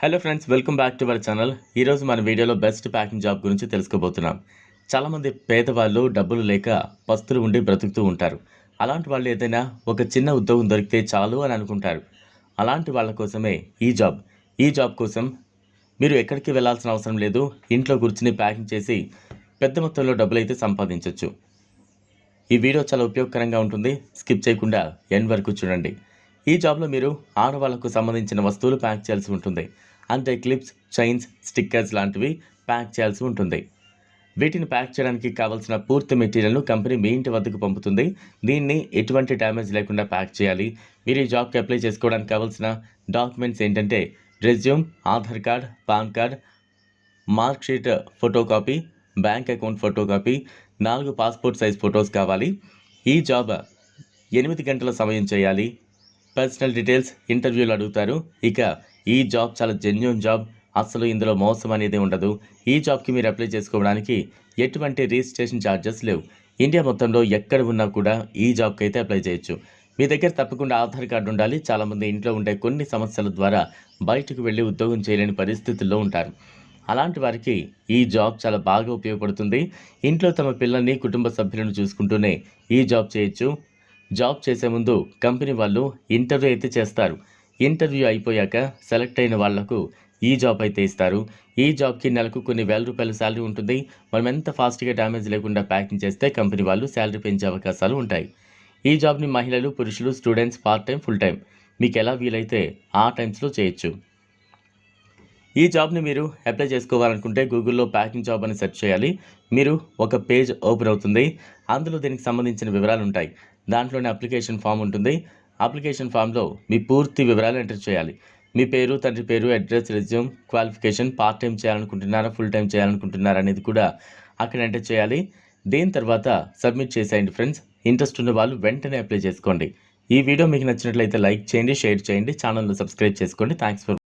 Hello friends welcome back to our channel ఈరోజు మన వీడియోలో బెస్ట్ ప్యాకింగ్ జాబ్ గురించి తెలుసుకోబోతున్నాం. చాలామంది పేదవాళ్ళు డబ్బులు లేక పస్తులు ఉండి బ్రతుకుతూ ఉంటారు. అలాంటి వాళ్ళు ఏదైనా ఒక చిన్న ఉద్యోగం దొరికితే చాలు అని అనుకుంటారు. అలాంటి వాళ్ళ కోసమే ఈ జాబ్ ఈ జాబ్ కోసం మీరు ఎక్కడికి వెళ్ళాల్సిన అవసరం లేదు. ఇంట్లో కూర్చుని ప్యాకింగ్ చేసి పెద్ద మొత్తంలో డబ్బులు అయితే సంపాదించవచ్చు ఈ వీడియో చాలా ఉపయోగకరంగా ఉంటుంది. స్కిప్ చేయకుండా ఎండ్ వరకు చూడండి. ఈ జాబ్లో మీరు ఆడవాళ్ళకు సంబంధించిన వస్తువులు ప్యాక్ చేయాల్సి ఉంటుంది. అంటే క్లిప్స్ చైన్స్ స్టిక్కర్స్ లాంటివి ప్యాక్ చేయాల్సి ఉంటుంది. వీటిని ప్యాక్ చేయడానికి కావాల్సిన పూర్తి మెటీరియల్ను కంపెనీ మీ ఇంటి వద్దకు పంపుతుంది. దీన్ని ఎటువంటి డ్యామేజ్ లేకుండా ప్యాక్ చేయాలి. మీరు ఈ జాబ్కి అప్లై చేసుకోవడానికి కావాల్సిన డాక్యుమెంట్స్ ఏంటంటే resume Aadhaar card PAN card marksheet photocopy photo copy bank account photo copy నాలుగు పాస్పోర్ట్ సైజ్ ఫొటోస్ కావాలి. ఈ జాబ్ ఎనిమిది గంటల సమయం చేయాలి. పర్సనల్ డీటెయిల్స్ ఇంటర్వ్యూలు అడుగుతారు. ఇక ఈ జాబ్ చాలా జెన్యున్ జాబ్ అసలు ఇందులో మోసం అనేది ఉండదు. ఈ జాబ్కి మీరు అప్లై చేసుకోవడానికి ఎటువంటి రిజిస్ట్రేషన్ ఛార్జెస్ లేవు. ఇండియా మొత్తంలో ఎక్కడ ఉన్నా కూడా ఈ జాబ్కి అయితే అప్లై చేయొచ్చు. మీ దగ్గర తప్పకుండా ఆధార్ కార్డు ఉండాలి. చాలామంది ఇంట్లో ఉండే కొన్ని సమస్యల ద్వారా బయటకు వెళ్ళి ఉద్యోగం చేయలేని పరిస్థితుల్లో ఉంటారు. అలాంటి వారికి ఈ జాబ్ చాలా బాగా ఉపయోగపడుతుంది. ఇంట్లో తమ పిల్లల్ని కుటుంబ సభ్యులను చూసుకుంటూనే ఈ జాబ్ చేయొచ్చు. జాబ్ చేసే ముందు కంపెనీ వాళ్ళు ఇంటర్వ్యూ అయితే చేస్తారు. ఇంటర్వ్యూ అయిపోయాక సెలెక్ట్ అయిన వాళ్ళకు ఈ జాబ్ అయితే ఇస్తారు. ఈ జాబ్కి నెలకు కొన్ని వేల రూపాయల శాలరీ ఉంటుంది. మనం ఎంత ఫాస్ట్గా డ్యామేజ్ లేకుండా ప్యాకింగ్ చేస్తే కంపెనీ వాళ్ళు శాలరీ పెంచే అవకాశాలు ఉంటాయి. ఈ జాబ్ని మహిళలు పురుషులు students part time full time. మీకు ఎలా వీలైతే ఆ టైమ్స్లో చేయొచ్చు. ఈ జాబ్ని మీరు అప్లై చేసుకోవాలనుకుంటే గూగుల్లో ప్యాకింగ్ జాబ్ అని సెర్చ్ చేయాలి. మీరు ఒక పేజ్ ఓపెన్ అవుతుంది. అందులో దీనికి సంబంధించిన వివరాలు ఉంటాయి. దాంట్లోనే అప్లికేషన్ ఫామ్ ఉంటుంది. అప్లికేషన్ ఫామ్లో మీ పూర్తి వివరాలు ఎంటర్ చేయాలి. మీ పేరు తండ్రి పేరు address resume qualification part time చేయాలనుకుంటున్నారా ఫుల్ టైం చేయాలనుకుంటున్నారా అనేది కూడా అక్కడ ఎంటర్ చేయాలి. దీని తర్వాత సబ్మిట్ చేసేయండి ఫ్రెండ్స్. ఇంట్రెస్ట్ ఉన్న వాళ్ళు వెంటనే అప్లై చేసుకోండి. ఈ వీడియో మీకు నచ్చినట్లయితే లైక్ చేయండి షేర్ చేయండి ఛానల్ను సబ్స్క్రైబ్ చేసుకోండి. Thanks for